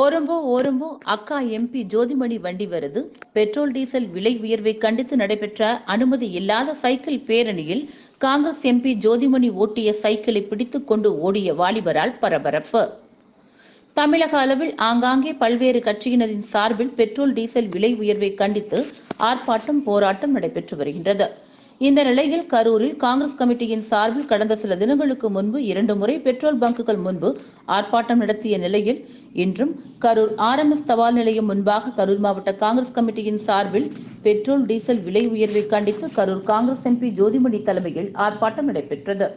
ஓரம்போ ஓரம்போ அக்கா எம்பி ஜோதிமணி வண்டி வருது. பெட்ரோல் டீசல் விலை உயர்வை கண்டித்து நடைபெற்ற அனுமதி இல்லாத சைக்கிள் பேரணியில் காங்கிரஸ் எம்பி ஜோதிமணி ஓட்டிய சைக்கிளை பிடித்துக் கொண்டு ஓடிய வாலிபரால் பரபரப்பு. தமிழக அளவில் ஆங்காங்கே பல்வேறு கட்சியினரின் சார்பில் பெட்ரோல் டீசல் விலை உயர்வை கண்டித்து ஆர்ப்பாட்டம் போராட்டம் நடைபெற்று வருகின்றது. இந்த நிலையில் கரூரில் காங்கிரஸ் கமிட்டியின் சார்பில் கடந்த சில தினங்களுக்கு முன்பு இரண்டு முறை பெட்ரோல் பங்குகள் முன்பு ஆர்ப்பாட்டம் நடத்திய நிலையில் இன்றும் கரூர் ஆர்எம்எஸ் தபால் நிலையம் முன்பாக கரூர் மாவட்ட காங்கிரஸ் கமிட்டியின் சார்பில் பெட்ரோல் டீசல் விலை உயர்வை கண்டித்து கரூர் காங்கிரஸ் எம்பி ஜோதிமணி தலைமையில் ஆர்ப்பாட்டம் நடைபெற்றது.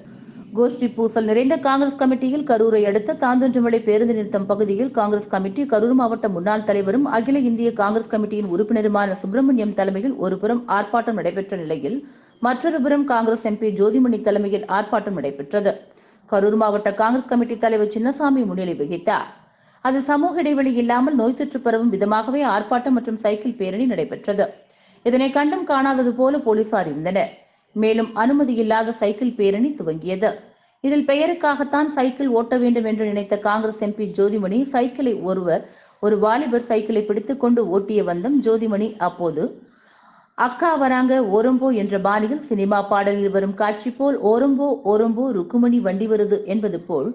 கோஷ்டி பூசல் நிறைந்த காங்கிரஸ் கமிட்டியில் கரூரை அடுத்த தாந்தொன்றுமலை பேருந்து நிறுத்தம் பகுதியில் காங்கிரஸ் கமிட்டி கரூர் மாவட்ட முன்னாள் தலைவரும் அகில இந்திய காங்கிரஸ் கமிட்டியின் உறுப்பினருமான சுப்பிரமணியம் தலைமையில் ஒருபுறம் ஆர்ப்பாட்டம் நடைபெற்ற நிலையில் மற்றொரு புறம் காங்கிரஸ் எம்பி ஜோதிமணி தலைமையில் ஆர்ப்பாட்டம் நடைபெற்றது. கரூர் மாவட்ட காங்கிரஸ் கமிட்டி தலைவர் சின்னசாமி முன்னிலை வகித்தார். அதில் சமூக இடைவெளி இல்லாமல் நோய் தொற்று பரவும் விதமாகவே ஆர்ப்பாட்டம் மற்றும் சைக்கிள் பேரணி நடைபெற்றது. இதனை கண்டும் காணாதது போல போலீசார் இருந்தனர். மேலும் அனுமதி இல்லாத சைக்கிள் பேரணி துவங்கியது. இதில் பெயருக்காகத்தான் சைக்கிள் ஓட்ட வேண்டும் என்று நினைத்த காங்கிரஸ் எம்பி ஜோதிமணி சைக்கிளை ஒருவர் ஒரு வாலிபர் சைக்கிளை பிடித்துக்கொண்டு ஓட்டிய வந்தம் ஜோதிமணி. அப்போது அக்கா வராங்க ஓரம்போ என்ற பாணியில் சினிமா பாடலில் வரும் காட்சி போல் ஓரம்போ ஓரம்போ ருக்குமணி வண்டி வருது என்பது போல்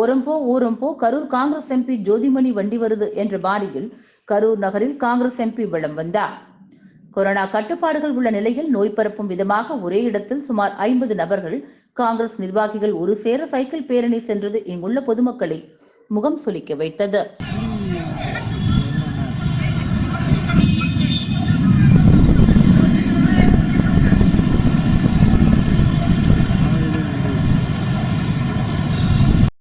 ஓரம்போ ஓரம்போ கரூர் காங்கிரஸ் எம்பி ஜோதிமணி வண்டி வருது என்ற பாணியில் கரூர் நகரில் காங்கிரஸ் எம்பி விளம் வந்தார். கொரோனா கட்டுப்பாடுகள் உள்ள நிலையில் நோய் பரப்பும் விதமாக ஒரே இடத்தில் சுமார் ஐம்பது நபர்கள் காங்கிரஸ் நிர்வாகிகள் ஒரு சேர சைக்கிள் பேரணி சென்றது இங்குள்ள பொதுமக்களை முகம் சுளிக்க வைத்தது.